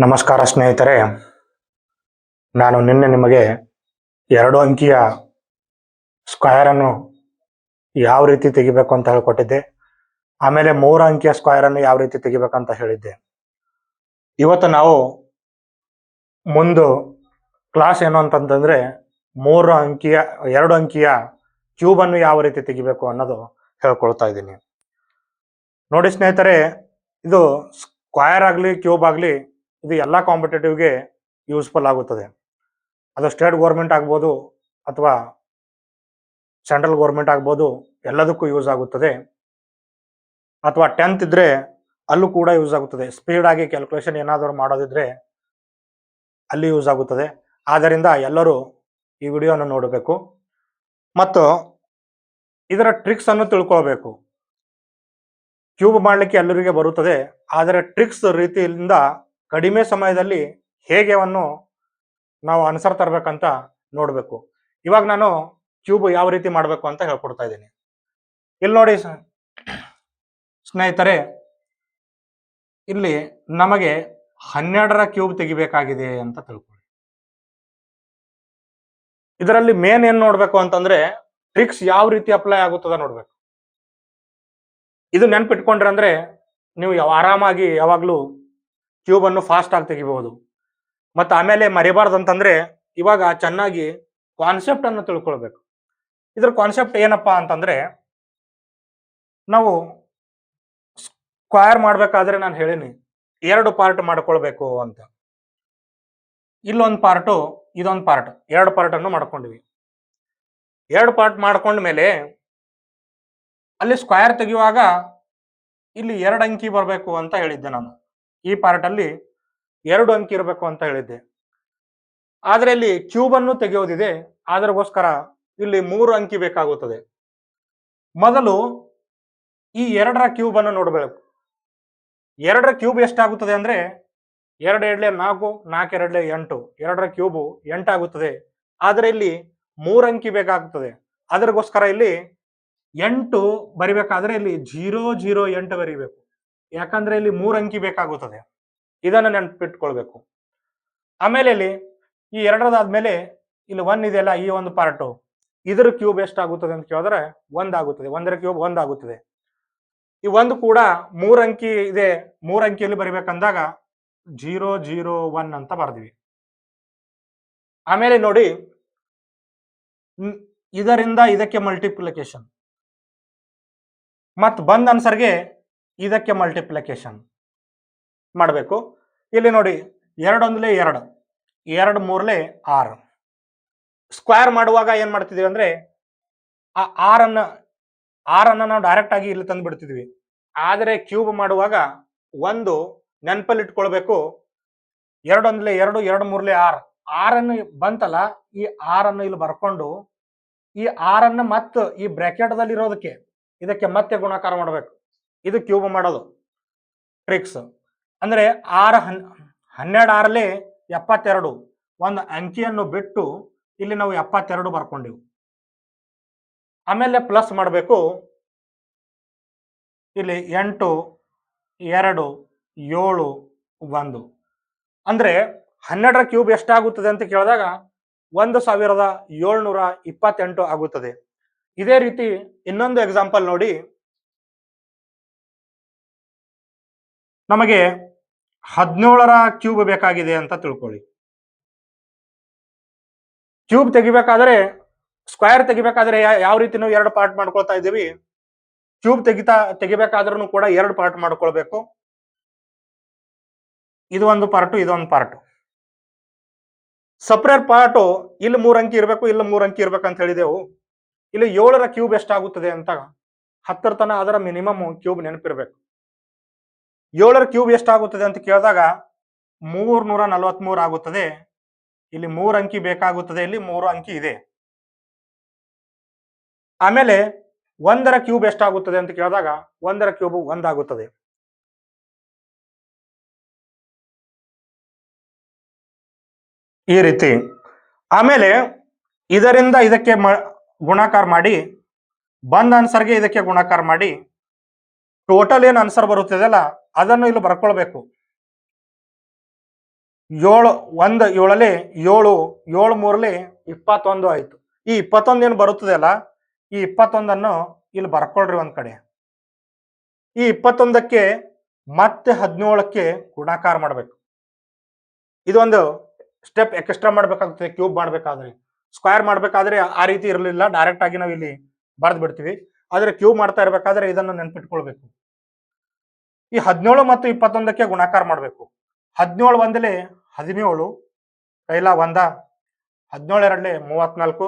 ನಮಸ್ಕಾರ ಸ್ನೇಹಿತರೆ. ನಾನು ನಿನ್ನೆ ನಿಮಗೆ ಎರಡು ಅಂಕಿಯ ಸ್ಕ್ವಯರ್ ಅನ್ನು ಯಾವ ರೀತಿ ತೆಗಿಬೇಕು ಅಂತ ಹೇಳಿಕೊಟ್ಟಿದ್ದೆ. ಆಮೇಲೆ ಮೂರು ಅಂಕಿಯ ಸ್ಕ್ವಯರ್ ಅನ್ನು ಯಾವ ರೀತಿ ತೆಗಿಬೇಕಂತ ಹೇಳಿದ್ದೆ. ಇವತ್ತು ನಾವು ಮುಂದು ಕ್ಲಾಸ್ ಏನು ಅಂತಂತಂದ್ರೆ ಮೂರು ಅಂಕಿಯ, ಎರಡು ಅಂಕಿಯ ಕ್ಯೂಬನ್ನು ಯಾವ ರೀತಿ ತೆಗಿಬೇಕು ಅನ್ನೋದು ಹೇಳ್ಕೊಳ್ತಾ ಇದ್ದೀನಿ. ನೋಡಿ ಸ್ನೇಹಿತರೆ, ಇದು ಸ್ಕ್ವಯರ್ ಆಗಲಿ ಕ್ಯೂಬ್ ಆಗಲಿ ಇದು ಎಲ್ಲ ಕಾಂಪಿಟೇಟಿವ್ಗೆ ಯೂಸ್ಫುಲ್ ಆಗುತ್ತದೆ. ಅದು ಸ್ಟೇಟ್ ಗೌರ್ಮೆಂಟ್ ಆಗ್ಬೋದು ಅಥವಾ ಸೆಂಟ್ರಲ್ ಗೌರ್ಮೆಂಟ್ ಆಗ್ಬೋದು ಎಲ್ಲದಕ್ಕೂ ಯೂಸ್ ಆಗುತ್ತದೆ. ಅಥವಾ ಟೆಂತ್ ಇದ್ರೆ ಅಲ್ಲೂ ಕೂಡ ಯೂಸ್ ಆಗುತ್ತದೆ. ಸ್ಪೀಡ್ ಆಗಿ ಕ್ಯಾಲ್ಕುಲೇಷನ್ ಏನಾದರೂ ಮಾಡೋದಿದ್ರೆ ಅಲ್ಲಿ ಯೂಸ್ ಆಗುತ್ತದೆ. ಆದ್ದರಿಂದ ಎಲ್ಲರೂ ಈ ವಿಡಿಯೋನ ನೋಡಬೇಕು. ಮತ್ತು ಇದರ ಟ್ರಿಕ್ಸ್ ಅನ್ನು ಕ್ಯೂಬ್ ಮಾಡಲಿಕ್ಕೆ ಎಲ್ಲರಿಗೆ ಬರುತ್ತದೆ. ಆದರೆ ಟ್ರಿಕ್ಸ್ ರೀತಿಯಿಂದ ಕಡಿಮೆ ಸಮಯದಲ್ಲಿ ಹೇಗೆ ಅವನ್ನು ನಾವು ಅನುಸರ್ ತರಬೇಕಂತ ನೋಡಬೇಕು. ಇವಾಗ ನಾನು ಕ್ಯೂಬ್ ಯಾವ ರೀತಿ ಮಾಡಬೇಕು ಅಂತ ಹೇಳ್ಕೊಡ್ತಾ ಇದ್ದೀನಿ. ಇಲ್ಲಿ ನೋಡಿ ಸ್ನೇಹಿತರೆ, ಇಲ್ಲಿ ನಮಗೆ ಹನ್ನೆರಡರ ಕ್ಯೂಬ್ ತೆಗಿಬೇಕಾಗಿದೆ ಅಂತ ತಿಳ್ಕೊಳ್ಳಿ. ಇದರಲ್ಲಿ ಮೇನ್ ಏನ್ ನೋಡ್ಬೇಕು ಅಂತಂದ್ರೆ ಟ್ರಿಕ್ಸ್ ಯಾವ ರೀತಿ ಅಪ್ಲೈ ಆಗುತ್ತದ ನೋಡ್ಬೇಕು. ಇದು ನೆನ್ಪಿಟ್ಕೊಂಡ್ರೆ ಅಂದ್ರೆ ನೀವು ಆರಾಮಾಗಿ ಯಾವಾಗ್ಲೂ ಕ್ಯೂಬ್ ಅನ್ನು ಫಾಸ್ಟ್ ಆಗಿ ತೆಗಿಬಹುದು. ಮತ್ತೆ ಆಮೇಲೆ ಮರಿಬಾರ್ದು ಅಂತಂದ್ರೆ ಇವಾಗ ಚೆನ್ನಾಗಿ ಕಾನ್ಸೆಪ್ಟ್ ಅನ್ನು ತಿಳ್ಕೊಳ್ಬೇಕು. ಇದ್ರ ಕಾನ್ಸೆಪ್ಟ್ ಏನಪ್ಪಾ ಅಂತಂದ್ರೆ ನಾವು ಸ್ಕ್ವಯರ್ ಮಾಡಬೇಕಾದ್ರೆ ನಾನು ಹೇಳೀನಿ, ಎರಡು ಪಾರ್ಟ್ ಮಾಡ್ಕೊಳ್ಬೇಕು ಅಂತ. ಇಲ್ಲೊಂದು ಪಾರ್ಟು ಇದೊಂದು ಪಾರ್ಟ್ ಎರಡು ಪಾರ್ಟ್ ಅನ್ನು ಮಾಡ್ಕೊಂಡಿವಿ. ಎರಡು ಪಾರ್ಟ್ ಮಾಡ್ಕೊಂಡ್ಮೇಲೆ ಅಲ್ಲಿ ಸ್ಕ್ವಯರ್ ತೆಗೆಯುವಾಗ ಇಲ್ಲಿ ಎರಡು ಅಂಕಿ ಬರಬೇಕು ಅಂತ ಹೇಳಿದ್ದೆ ನಾನು. ಈ ಪಾರ್ಟ್ ಅಲ್ಲಿ ಎರಡು ಅಂಕಿ ಇರಬೇಕು ಅಂತ ಹೇಳಿದ್ದೆ. ಆದರೆ ಇಲ್ಲಿ ಕ್ಯೂಬ್ ಅನ್ನು ತೆಗೆಯೋದಿದೆ ಅದರಗೋಸ್ಕರ ಇಲ್ಲಿ ಮೂರು ಅಂಕಿ ಬೇಕಾಗುತ್ತದೆ. ಮೊದಲು ಈ ಎರಡರ ಕ್ಯೂಬ್ ಅನ್ನು ನೋಡಬೇಕು. ಎರಡರ ಕ್ಯೂಬ್ ಎಷ್ಟಾಗುತ್ತದೆ ಅಂದ್ರೆ ಎರಡು ಎರಡ್ಲೆ ನಾಲ್ಕು ನಾಲ್ಕು ಎರಡ್ಲೆ ಎಂಟು. ಎರಡರ ಕ್ಯೂಬು ಎಂಟಾಗುತ್ತದೆ. ಆದರೆ ಇಲ್ಲಿ ಮೂರು ಅಂಕಿ ಬೇಕಾಗುತ್ತದೆ. ಅದರಗೋಸ್ಕರ ಇಲ್ಲಿ ಎಂಟು ಬರಿಬೇಕಾದ್ರೆ ಇಲ್ಲಿ ಜೀರೋ ಜೀರೋ, ಎಂಟು ಬರಿಬೇಕು. ಯಾಕಂದ್ರೆ ಇಲ್ಲಿ ಮೂರು ಅಂಕಿ ಬೇಕಾಗುತ್ತದೆ. ಇದನ್ನು ನೆನ್ಪಿಟ್ಕೊಳ್ಬೇಕು. ಆಮೇಲೆ ಇಲ್ಲಿ ಈ ಎರಡರದಾದ್ಮೇಲೆ ಇಲ್ಲಿ ಒನ್ ಇದೆಯಲ್ಲ, ಈ ಒಂದು ಪಾರ್ಟು ಇದರ ಕ್ಯೂಬ್ ಎಷ್ಟಾಗುತ್ತದೆ ಅಂತ ಕೇಳಿದ್ರೆ ಒಂದ್ ಆಗುತ್ತದೆ. ಒಂದರ ಕ್ಯೂಬ್ ಒಂದಾಗುತ್ತದೆ ಈ ಒಂದು ಕೂಡ ಮೂರ್ ಅಂಕಿ ಇದೆ. ಮೂರ್ ಅಂಕಿಯಲ್ಲಿ ಬರಿಬೇಕಂದಾಗ ಜೀರೋ ಜೀರೋ ಒನ್ ಅಂತ ಬರ್ದಿವಿ. ಆಮೇಲೆ ನೋಡಿ ಇದರಿಂದ ಇದಕ್ಕೆ ಮಲ್ಟಿಪ್ಲಿಕೇಶನ್ ಮತ್ ಬಂದ್ ಆನ್ಸರ್ಗೆ ಇದಕ್ಕೆ ಮಲ್ಟಿಪ್ಲಿಕೇಶನ್ ಮಾಡಬೇಕು. ಇಲ್ಲಿ ನೋಡಿ, ಎರಡೊಂದ್ಲೆ ಎರಡು ಎರಡು ಮೂರ್ಲೆ ಆರು. ಸ್ಕ್ವೇರ್ ಮಾಡುವಾಗ ಏನು ಮಾಡ್ತಿದ್ದೀವಿ ಅಂದರೆ, ಆ ಆರನ್ನು ಆರನ್ನು ನಾವು ಡೈರೆಕ್ಟಾಗಿ ಇಲ್ಲಿ ತಂದು ಬಿಡ್ತಿದ್ವಿ. ಆದರೆ ಕ್ಯೂಬ್ ಮಾಡುವಾಗ ಒಂದು ನೆನಪಲ್ಲಿ ಇಟ್ಕೊಳ್ಬೇಕು. ಎರಡೊಂದ್ಲೆ ಎರಡು ಎರಡು ಮೂರಲೇ ಆರು. ಆರನ್ನು ಬಂತಲ್ಲ, ಈ ಆರನ್ನು ಇಲ್ಲಿ ಬರ್ಕೊಂಡು, ಈ ಆರನ್ನು ಮತ್ತು ಈ ಬ್ರಾಕೆಟ್ ದಲ್ಲಿ ಇರೋದಕ್ಕೆ ಇದಕ್ಕೆ ಮತ್ತೆ ಗುಣಾಕಾರ ಮಾಡಬೇಕು. ಇದು ಕ್ಯೂಬ್ ಮಾಡೋದು. ಟ್ರಿಕ್ಸ್ ಅಂದ್ರೆ ಆರು ಹನ್ ಹನ್ನೆರಡು ಆರಲ್ಲಿ ಎಪ್ಪತ್ತೆರಡು. ಒಂದು ಅಂಕಿಯನ್ನು ಬಿಟ್ಟು ಇಲ್ಲಿ ನಾವು ಎಪ್ಪತ್ತೆರಡು ಬರ್ಕೊಂಡೆವು. ಆಮೇಲೆ ಪ್ಲಸ್ ಮಾಡಬೇಕು. ಇಲ್ಲಿ ಎಂಟು, ಎರಡು, ಏಳು, ಒಂದು. ಅಂದ್ರೆ ಹನ್ನೆರಡರ ಕ್ಯೂಬ್ ಎಷ್ಟಾಗುತ್ತದೆ ಅಂತ ಕೇಳಿದಾಗ ಒಂದು ಸಾವಿರದ ಏಳ್ನೂರ ಇಪ್ಪತ್ತೆಂಟು ಆಗುತ್ತದೆ. ಇದೇ ರೀತಿ ಇನ್ನೊಂದು ಎಕ್ಸಾಂಪಲ್ ನೋಡಿ. ನಮಗೆ ಹದಿನೇಳರ ಕ್ಯೂಬ್ ಬೇಕಾಗಿದೆ ಅಂತ ತಿಳ್ಕೊಳ್ಳಿ. ಕ್ಯೂಬ್ ತೆಗಿಬೇಕಾದ್ರೆ ಸ್ಕ್ವೇರ್ ತೆಗಿಬೇಕಾದ್ರೆ ಯಾವ ರೀತಿ ನಾವು ಎರಡು ಪಾರ್ಟ್ ಮಾಡ್ಕೊಳ್ತಾ ಇದ್ದೀವಿ. ಕ್ಯೂಬ್ ತೆಗಿತಾ ತೆಗಿಬೇಕಾದ್ರೂ ಕೂಡ ಎರಡು ಪಾರ್ಟ್ ಮಾಡ್ಕೊಳ್ಬೇಕು. ಇದು ಒಂದು ಪಾರ್ಟು ಇದೊಂದು ಪಾರ್ಟ್ ಸಪ್ರೇಟ್ ಪಾರ್ಟು ಇಲ್ಲಿ ಮೂರು ಅಂಕಿ ಇರಬೇಕು, ಇಲ್ಲಿ ಮೂರು ಅಂಕಿ ಇರ್ಬೇಕು ಅಂತ ಹೇಳಿದೆವು. ಇಲ್ಲಿ ಏಳರ ಕ್ಯೂಬ್ ಎಷ್ಟಾಗುತ್ತದೆ ಅಂತ ಹತ್ತರ ತನ ಅದರ ಮಿನಿಮಮ್ ಕ್ಯೂಬ್ ನೆನಪಿರ್ಬೇಕು. ಏಳರ ಕ್ಯೂಬ್ ಎಷ್ಟಾಗುತ್ತದೆ ಅಂತ ಕೇಳಿದಾಗ ಮೂರ್ ನೂರ ನಲವತ್ಮೂರು ಆಗುತ್ತದೆ. ಇಲ್ಲಿ ಮೂರು ಅಂಕಿ ಬೇಕಾಗುತ್ತದೆ, ಇಲ್ಲಿ ಮೂರು ಅಂಕಿ ಇದೆ. ಆಮೇಲೆ ಒಂದರ ಕ್ಯೂಬ್ ಎಷ್ಟಾಗುತ್ತದೆ ಅಂತ ಕೇಳಿದಾಗ ಒಂದರ ಕ್ಯೂಬ್ ಒಂದಾಗುತ್ತದೆ. ಈ ರೀತಿ. ಆಮೇಲೆ ಇದರಿಂದ ಇದಕ್ಕೆ ಗುಣಾಕಾರ ಮಾಡಿ, ಬಂದ ಅನ್ಸರ್ಗೆ ಇದಕ್ಕೆ ಗುಣಾಕಾರ ಮಾಡಿ ಟೋಟಲ್ ಏನು ಆನ್ಸರ್ ಬರುತ್ತದಲ್ಲ ಅದನ್ನು ಇಲ್ಲಿ ಬರ್ಕೊಳ್ಬೇಕು. ಏಳು, ಒಂದು, ಏಳಲ್ಲಿ ಏಳು ಏಳು ಮೂರಲ್ಲಿ ಇಪ್ಪತ್ತೊಂದು ಆಯ್ತು. ಈ ಇಪ್ಪತ್ತೊಂದು ಏನು ಬರುತ್ತದೆ ಅಲ್ಲ, ಈ ಇಪ್ಪತ್ತೊಂದನ್ನು ಇಲ್ಲಿ ಬರ್ಕೊಳ್ರಿ ಒಂದು ಕಡೆ. ಈ ಇಪ್ಪತ್ತೊಂದಕ್ಕೆ ಮತ್ತೆ ಹದಿನೇಳಕ್ಕೆ ಗುಣಾಕಾರ ಮಾಡಬೇಕು. ಇದೊಂದು ಸ್ಟೆಪ್ ಎಕ್ಸ್ಟ್ರಾ ಮಾಡ್ಬೇಕಾಗ್ತದೆ ಕ್ಯೂಬ್ ಮಾಡಬೇಕಾದ್ರೆ. ಸ್ಕ್ವೇರ್ ಮಾಡಬೇಕಾದ್ರೆ ಆ ರೀತಿ ಇರಲಿಲ್ಲ ಡೈರೆಕ್ಟ್ ಆಗಿ ನಾವು ಇಲ್ಲಿ ಬರೆದು ಬಿಡ್ತೀವಿ. ಆದ್ರೆ ಕ್ಯೂ ಮಾಡ್ತಾ ಇರಬೇಕಾದ್ರೆ ಇದನ್ನು ನೆನ್ಪಿಟ್ಕೊಳ್ಬೇಕು. ಈ ಹದಿನೇಳು ಮತ್ತು ಇಪ್ಪತ್ತೊಂದಕ್ಕೆ ಗುಣಾಕಾರ ಮಾಡಬೇಕು. ಹದಿನೇಳು ಒಂದಲೇ ಹದಿನೇಳು, ಕೈಲ ಒಂದ, ಹದಿನೇಳು ಎರಡಲೇ ಮೂವತ್ನಾಲ್ಕು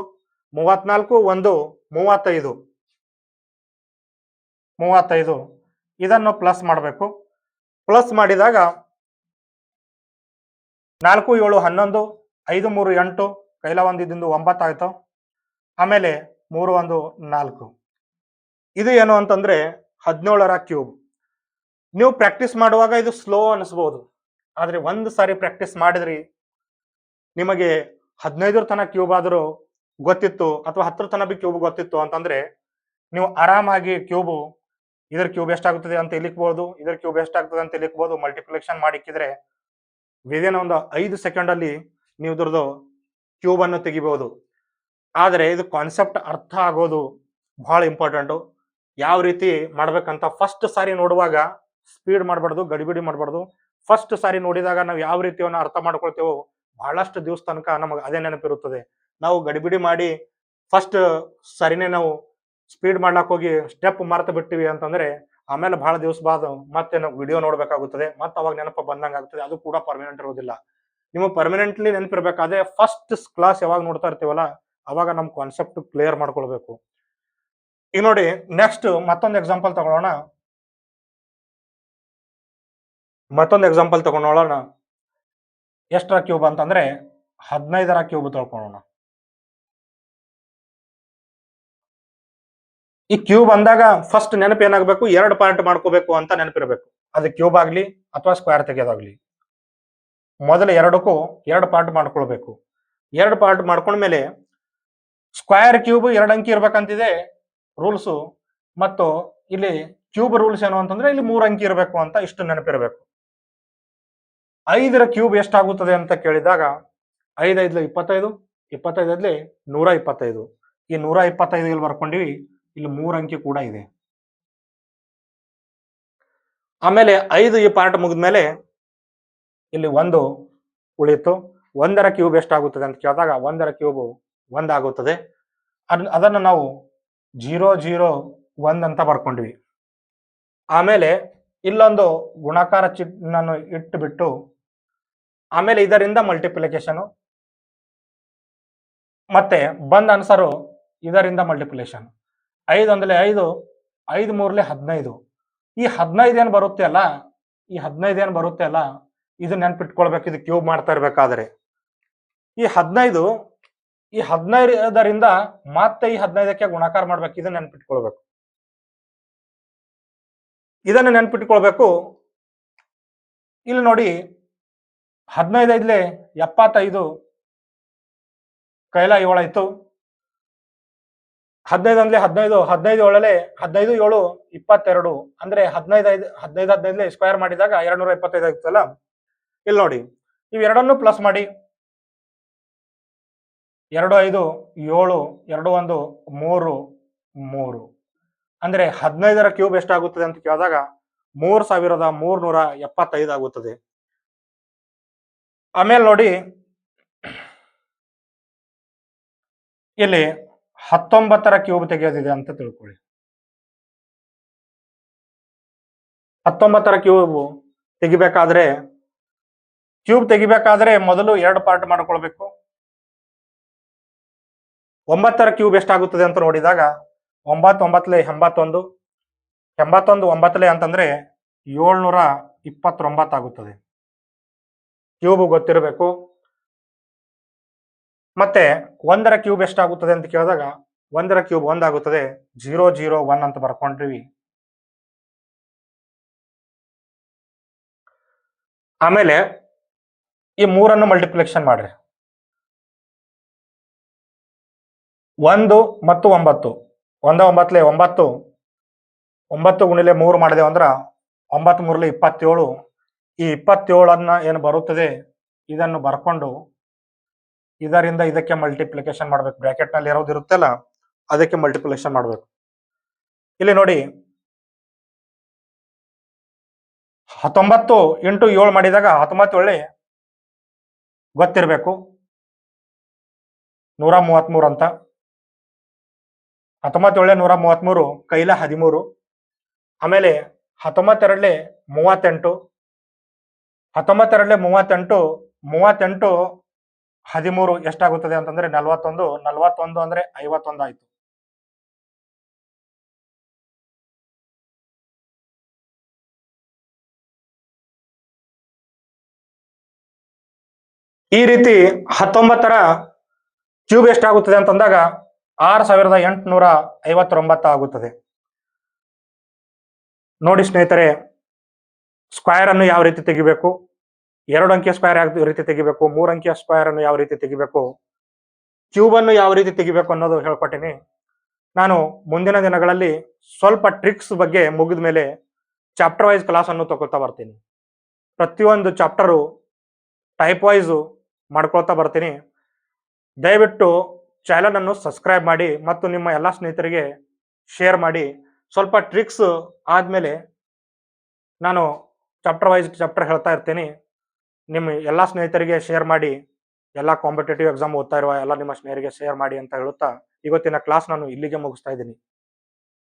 ಮೂವತ್ನಾಲ್ಕು ಒಂದು, ಮೂವತ್ತೈದು. ಮೂವತ್ತೈದು. ಇದನ್ನು ಪ್ಲಸ್ ಮಾಡಬೇಕು. ಪ್ಲಸ್ ಮಾಡಿದಾಗ ನಾಲ್ಕು, ಏಳು, ಹನ್ನೊಂದು, ಐದು, ಮೂರು, ಎಂಟು, ಕೈಲ ಒಂದು ಇದಿಂದ ಒಂಬತ್ತಾಯ್ತು ಆಮೇಲೆ ಮೂರು ಒಂದು ನಾಲ್ಕು. ಇದು ಏನು ಅಂತಂದ್ರೆ ಹದಿನೇಳರ ಕ್ಯೂಬ್. ನೀವು ಪ್ರಾಕ್ಟೀಸ್ ಮಾಡುವಾಗ ಇದು ಸ್ಲೋ ಅನಿಸ್ಬೋದು. ಆದರೆ ಒಂದು ಸಾರಿ ಪ್ರಾಕ್ಟೀಸ್ ಮಾಡಿದ್ರಿ, ನಿಮಗೆ ಹದಿನೈದರ ತನಕ ಕ್ಯೂಬ್ ಆದರೂ ಗೊತ್ತಿತ್ತು ಅಥವಾ ಹತ್ತರ ತನಕ ಬಿ ಕ್ಯೂಬ್ ಗೊತ್ತಿತ್ತು ಅಂತಂದ್ರೆ ನೀವು ಆರಾಮಾಗಿ ಕ್ಯೂಬು, ಇದರ ಕ್ಯೂಬ್ ಎಷ್ಟಾಗುತ್ತದೆ ಅಂತ ಇಲಿಕ್ಬೋದು ಇದರ ಕ್ಯೂಬ್ ಎಷ್ಟಾಗ್ತದೆ ಅಂತ ಇಲಿಕ್ಬೋದು ಮಲ್ಟಿಪ್ಲಿಕೇಶನ್ ಮಾಡಿಕ್ಕಿದ್ರೆ ವಿದಿನ್ ಒಂದು ಐದು ಸೆಕೆಂಡ್ ಅಲ್ಲಿ ನೀವು ಇದ್ರದ್ದು ಕ್ಯೂಬ್ ಅನ್ನು ತೆಗಿಬಹುದು ಆದರೆ ಇದು ಕಾನ್ಸೆಪ್ಟ್ ಅರ್ಥ ಆಗೋದು ಬಹಳ ಇಂಪಾರ್ಟೆಂಟು ಯಾವ ರೀತಿ ಮಾಡ್ಬೇಕಂತ ಫಸ್ಟ್ ಸಾರಿ ನೋಡುವಾಗ ಸ್ಪೀಡ್ ಮಾಡಬಾರ್ದು, ಗಡಿಬಿಡಿ ಮಾಡಬಾರ್ದು. ಫಸ್ಟ್ ಸಾರಿ ನೋಡಿದಾಗ ನಾವು ಯಾವ ರೀತಿ ಅರ್ಥ ಮಾಡ್ಕೊಳ್ತೇವೋ ಬಹಳಷ್ಟು ದಿವಸ ತನಕ ನಮಗೆ ಅದೇ ನೆನಪಿರುತ್ತದೆ ನಾವು ಗಡಿಬಿಡಿ ಮಾಡಿ ಫಸ್ಟ್ ಸರಿನೇ ನಾವು ಸ್ಪೀಡ್ ಮಾಡ್ಲಾಕ್ ಹೋಗಿ ಸ್ಟೆಪ್ ಮರ್ತು ಬಿಟ್ಟಿವಿ ಅಂತಂದ್ರೆ ಆಮೇಲೆ ಬಹಳ ದಿವಸ ಬಾದ ಮತ್ತೆ ನಾವು ವಿಡಿಯೋ ನೋಡ್ಬೇಕಾಗುತ್ತದೆ. ಮತ್ತೆ ಅವಾಗ ನೆನಪ ಬಂದಂಗ ಆಗ್ತದೆ. ಅದು ಕೂಡ ಪರ್ಮನೆಂಟ್ ಇರೋದಿಲ್ಲ ನಿಮಗೆ ಪರ್ಮನೆಂಟ್ಲಿ ನೆನಪಿರ್ಬೇಕಾದ್ರೆ ಫಸ್ಟ್ ಕ್ಲಾಸ್ ಯಾವಾಗ ನೋಡ್ತಾ ಇರ್ತೀವಲ್ಲ, ಅವಾಗ ನಮ್ ಕಾನ್ಸೆಪ್ಟ್ ಕ್ಲಿಯರ್ ಮಾಡ್ಕೊಳ್ಬೇಕು. ಈಗ ನೋಡಿ ನೆಕ್ಸ್ಟ್ ಮತ್ತೊಂದು ಎಕ್ಸಾಂಪಲ್ ತಗೊಳ್ಳೋಣ ಮತ್ತೊಂದು ಎಕ್ಸಾಂಪಲ್ ತಗೊಂಡೋಣ ಎಷ್ಟರ ಕ್ಯೂಬ್ ಅಂತಂದ್ರೆ, ಹದಿನೈದರ ಕ್ಯೂಬ್ ತಗೊಳ್ಳೋಣ ಈ ಕ್ಯೂಬ್ ಅಂದಾಗ ಫಸ್ಟ್ ನೆನಪು ಏನಾಗಬೇಕು? ಎರಡು ಪಾರ್ಟ್ ಮಾಡ್ಕೋಬೇಕು ಅಂತ ನೆನಪಿರಬೇಕು. ಅದು ಕ್ಯೂಬ್ ಆಗಲಿ ಅಥವಾ ಸ್ಕ್ವೇರ್ ತೆಗೆಯೋದಾಗ್ಲಿ. ಮೊದಲು ಎರಡಕ್ಕೂ ಎರಡು ಪಾರ್ಟ್ ಮಾಡ್ಕೊಳ್ಬೇಕು. ಎರಡು ಪಾರ್ಟ್ ಮಾಡ್ಕೊಂಡ್ಮೇಲೆ ಸ್ಕ್ವೇರ್ ಕ್ಯೂಬ್ ಎರಡು ಅಂಕಿ ಇರ್ಬೇಕಂತಿದೆ. ರೂಲ್ಸು ಮತ್ತು ಇಲ್ಲಿ ಕ್ಯೂಬ್ ರೂಲ್ಸ್ ಏನು ಅಂತಂದ್ರೆ ಇಲ್ಲಿ ಮೂರು ಅಂಕಿ ಇರಬೇಕು ಅಂತ ಇಷ್ಟು ನೆನಪಿರಬೇಕು. ಐದರ ಕ್ಯೂಬ್ ಎಷ್ಟಾಗುತ್ತದೆ ಅಂತ ಕೇಳಿದಾಗ ಐದೈದ್ಲ ಇಪ್ಪತ್ತೈದು ಇಪ್ಪತ್ತೈದಲ್ಲಿ ನೂರ ಇಪ್ಪತ್ತೈದು. ಈ ನೂರ ಇಪ್ಪತ್ತೈದು ಇಲ್ಲಿ ಬರ್ಕೊಂಡಿವಿ? ಇಲ್ಲಿ ಮೂರು ಅಂಕಿ ಕೂಡ ಇದೆ. ಆಮೇಲೆ ಐದು ಈ ಪಾರ್ಟ್ ಮುಗಿದ್ಮೇಲೆ ಇಲ್ಲಿ ಒಂದು ಉಳಿಯಿತು. ಒಂದರ ಕ್ಯೂಬ್ ಎಷ್ಟಾಗುತ್ತದೆ ಅಂತ ಕೇಳಿದಾಗ ಒಂದರ ಕ್ಯೂಬ್ ಒಂದಾಗುತ್ತದೆ. ಅದನ್ನು ನಾವು ಜೀರೋ ಜೀರೋ ಒಂದ್ ಅಂತ ಬರ್ಕೊಂಡ್ವಿ. ಆಮೇಲೆ ಇಲ್ಲೊಂದು ಗುಣಾಕಾರ ಚಿಹ್ನನ್ನು ಇಟ್ಟುಬಿಟ್ಟು ಆಮೇಲೆ ಇದರಿಂದ ಮಲ್ಟಿಪ್ಲಿಕೇಶನ್ ಮತ್ತೆ ಬಂದ ಅನ್ಸರು ಇದರಿಂದ ಮಲ್ಟಿಪ್ಲಿಕೇಶನ್ ಐದು ಅಂದ್ರೆ ಐದು ಐದು ಮೂರ್ಲೆ ಹದಿನೈದು. ಈ ಹದಿನೈದು ಏನು ಬರುತ್ತೆ ಅಲ್ಲ, ಈ ಹದಿನೈದು ಏನು ಬರುತ್ತೆ ಅಲ್ಲ, ಇದು ನೆನ್ಪಿಟ್ಕೊಳ್ಬೇಕು, ಇದು ಕ್ಯೂಬ್ ಮಾಡ್ತಾ ಇರ್ಬೇಕಾದ್ರೆ. ಈ ಹದಿನೈದು ಈ ಹದಿನೈದರಿಂದ ಮತ್ತೆ ಈ ಹದಿನೈದಕ್ಕೆ ಗುಣಾಕಾರ ಮಾಡ್ಬೇಕು. ಇದನ್ನ ನೆನ್ಪಿಟ್ಕೊಳ್ಬೇಕು. ಇದನ್ನ ನೆನ್ಪಿಟ್ಕೊಳ್ಬೇಕು. ಇಲ್ಲಿ ನೋಡಿ, ಹದಿನೈದೈದ್ಲೆ ಎಪ್ಪತ್ತೈದು ಕೈಲ ಏಳಾಯ್ತು ಹದಿನೈದು ಹದಿನೈದು ಹದಿನೈದು ಏಳಲೆ ಹದಿನೈದು ಏಳು ಇಪ್ಪತ್ತೆರಡು. ಅಂದ್ರೆ ಹದಿನೈದು ಐದು ಹದಿನೈದು ಹದಿನೈದ್ಲೆ ಸ್ಕ್ವೇರ್ ಮಾಡಿದಾಗ ಎರಡ್ ನೂರ ಇಪ್ಪತ್ತೈದು ಆಗ್ತಲ್ಲ ಇಲ್ಲಿ ನೋಡಿ, ಇವೆರಡನ್ನು ಪ್ಲಸ್ ಮಾಡಿ. ಎರಡು ಐದು, ಏಳು, ಎರಡು ಒಂದು, ಮೂರು ಮೂರು. ಅಂದ್ರೆ ಹದಿನೈದರ ಕ್ಯೂಬ್ ಎಷ್ಟಾಗುತ್ತದೆ ಅಂತ ಕೇಳಿದಾಗ ಮೂರ್ ಸಾವಿರದ ಮೂರ್ನೂರ ಎಪ್ಪತ್ತೈದು ಆಗುತ್ತದೆ. ಆಮೇಲೆ ನೋಡಿ, ಇಲ್ಲಿ ಹತ್ತೊಂಬತ್ತರ ಕ್ಯೂಬ್ ತೆಗೆಯೋದಿದೆ ಅಂತ ತಿಳ್ಕೊಳ್ಳಿ. ಹತ್ತೊಂಬತ್ತರ ಕ್ಯೂಬ್ ತೆಗಿಬೇಕಾದ್ರೆ ಕ್ಯೂಬ್ ತೆಗಿಬೇಕಾದ್ರೆ ಮೊದಲು ಎರಡು ಪಾರ್ಟ್ ಮಾಡ್ಕೊಳ್ಬೇಕು. ಒಂಬತ್ತರ ಕ್ಯೂಬ್ ಎಷ್ಟಾಗುತ್ತದೆ ಅಂತ ನೋಡಿದಾಗ ಒಂಬತ್ತು ಒಂಬತ್ತಲೆ ಎಂಬತ್ತೊಂದು ಎಂಬತ್ತೊಂದು ಒಂಬತ್ತಲೆ ಅಂತಂದ್ರೆ ಏಳ್ನೂರ ಇಪ್ಪತ್ತೊಂಬತ್ತಾಗುತ್ತದೆ ಕ್ಯೂಬ್ ಗೊತ್ತಿರಬೇಕು. ಮತ್ತೆ ಒಂದರ ಕ್ಯೂಬ್ ಎಷ್ಟಾಗುತ್ತದೆ ಅಂತ ಕೇಳಿದಾಗ ಒಂದರ ಕ್ಯೂಬ್ ಒಂದಾಗುತ್ತದೆ, ಜೀರೋ ಜೀರೋ ಒನ್ ಅಂತ ಬರ್ಕೊಂಡ್ರಿ. ಆಮೇಲೆ ಈ ಮೂರನ್ನು ಮಲ್ಟಿಪ್ಲಿಕೇಶನ್ ಮಾಡ್ರಿ. ಒಂದು ಮತ್ತು ಒಂಬತ್ತು. ಒಂದ ಒಂಬತ್ತಲೆ ಒಂಬತ್ತು. ಒಂಬತ್ತು ಗುಣಿಲೆ ಮೂರು ಮಾಡಿದೆವು ಅಂದ್ರೆ ಒಂಬತ್ತು ಮೂರಲೆ ಇಪ್ಪತ್ತೇಳು. ಈ ಇಪ್ಪತ್ತೇಳನ್ನ ಏನು ಬರುತ್ತದೆ? ಇದನ್ನು ಬರ್ಕೊಂಡು ಇದರಿಂದ ಇದಕ್ಕೆ ಮಲ್ಟಿಪ್ಲಿಕೇಶನ್ ಮಾಡ್ಬೇಕು. ಬ್ರಾಕೆಟ್ನಲ್ಲಿ ಇರೋದು ಇರುತ್ತಲ್ಲ, ಅದಕ್ಕೆ ಮಲ್ಟಿಪ್ಲಿಕೇಶನ್ ಮಾಡ್ಬೇಕು. ಇಲ್ಲಿ ನೋಡಿ, ಹತ್ತೊಂಬತ್ತು ಇಂಟು ಏಳು ಮಾಡಿದಾಗ ಹತ್ತೊಂಬತ್ತು ಒಳ್ಳೆ ಗೊತ್ತಿರಬೇಕು. ನೂರ ಮೂವತ್ಮೂರು ಅಂತ. ಹತ್ತೊಂಬತ್ತು ಒಳ್ಳೆ ನೂರ ಮೂವತ್ಮೂರು ಕೈಲ ಹದಿಮೂರು, ಆಮೇಲೆ ಹತ್ತೊಂಬತ್ತೆರಡಲೆ ಮೂವತ್ತೆಂಟು ಹತ್ತೊಂಬತ್ತೆರಡಲೆ ಮೂವತ್ತೆಂಟು ಮೂವತ್ತೆಂಟು ಹದಿಮೂರು ಎಷ್ಟಾಗುತ್ತದೆ ಅಂತಂದ್ರೆ ನಲವತ್ತೊಂದು ನಲವತ್ತೊಂದು ಅಂದ್ರೆ ಐವತ್ತೊಂದು ಆಯ್ತು. ಈ ರೀತಿ ಹತ್ತೊಂಬತ್ತರ ಕ್ಯೂಬ್ ಎಷ್ಟಾಗುತ್ತದೆ ಅಂತಂದಾಗ ಆರು ಸಾವಿರದ ಎಂಟುನೂರ ಐವತ್ತೊಂಬತ್ತು ಆಗುತ್ತದೆ. ನೋಡಿ ಸ್ನೇಹಿತರೆ ಸ್ಕ್ವೇರ್ ಅನ್ನು ಯಾವ ರೀತಿ ತೆಗಿಬೇಕು? ಎರಡು ಅಂಕಿಯ ಸ್ಕ್ವೇರ್ ಯಾವ ರೀತಿ ತೆಗಿಬೇಕು? ಮೂರು ಅಂಕಿಯ ಸ್ಕ್ವೇರ್ ಅನ್ನು ಯಾವ ರೀತಿ ತೆಗಿಬೇಕು? ಕ್ಯೂಬ್ ಅನ್ನು ಯಾವ ರೀತಿ ತೆಗಿಬೇಕು ಅನ್ನೋದು ಹೇಳ್ಕೊಟ್ಟಿನಿ. ನಾನು ಮುಂದಿನ ದಿನಗಳಲ್ಲಿ ಸ್ವಲ್ಪ ಟ್ರಿಕ್ಸ್ ಬಗ್ಗೆ ಮುಗಿದ ಮೇಲೆ ಚಾಪ್ಟರ್ ವೈಸ್ ಕ್ಲಾಸ್ ಅನ್ನು ತಗೊಳ್ತಾ ಬರ್ತೀನಿ. ಪ್ರತಿಯೊಂದು ಚಾಪ್ಟರು ಟೈಪ್ ವೈಸು ಮಾಡ್ಕೊಳ್ತಾ ಬರ್ತೀನಿ. ದಯವಿಟ್ಟು ಚಾನಲ್ ಅನ್ನು ಸಬ್ಸ್ಕ್ರೈಬ್ ಮಾಡಿ ಮತ್ತು ನಿಮ್ಮ ಎಲ್ಲ ಸ್ನೇಹಿತರಿಗೆ ಶೇರ್ ಮಾಡಿ. ಸ್ವಲ್ಪ ಟ್ರಿಕ್ಸ್ ಆದಮೇಲೆ ನಾನು ಚಾಪ್ಟರ್ ವೈಸ್ ಚಾಪ್ಟರ್ ಹೇಳ್ತಾ ಇರ್ತೀನಿ. ನಿಮ್ಮ ಎಲ್ಲ ಸ್ನೇಹಿತರಿಗೆ ಶೇರ್ ಮಾಡಿ, ಎಲ್ಲ ಕಾಂಪಿಟೇಟಿವ್ ಎಕ್ಸಾಮ್ ಓದ್ತಾ ಇರುವ ಎಲ್ಲ ನಿಮ್ಮ ಸ್ನೇಹಿತರಿಗೆ ಶೇರ್ ಮಾಡಿ ಅಂತ ಹೇಳುತ್ತಾ, ಇವತ್ತಿನ ಕ್ಲಾಸ್ ನಾನು ಇಲ್ಲಿಗೆ ಮುಗಿಸ್ತಾ ಇದ್ದೀನಿ.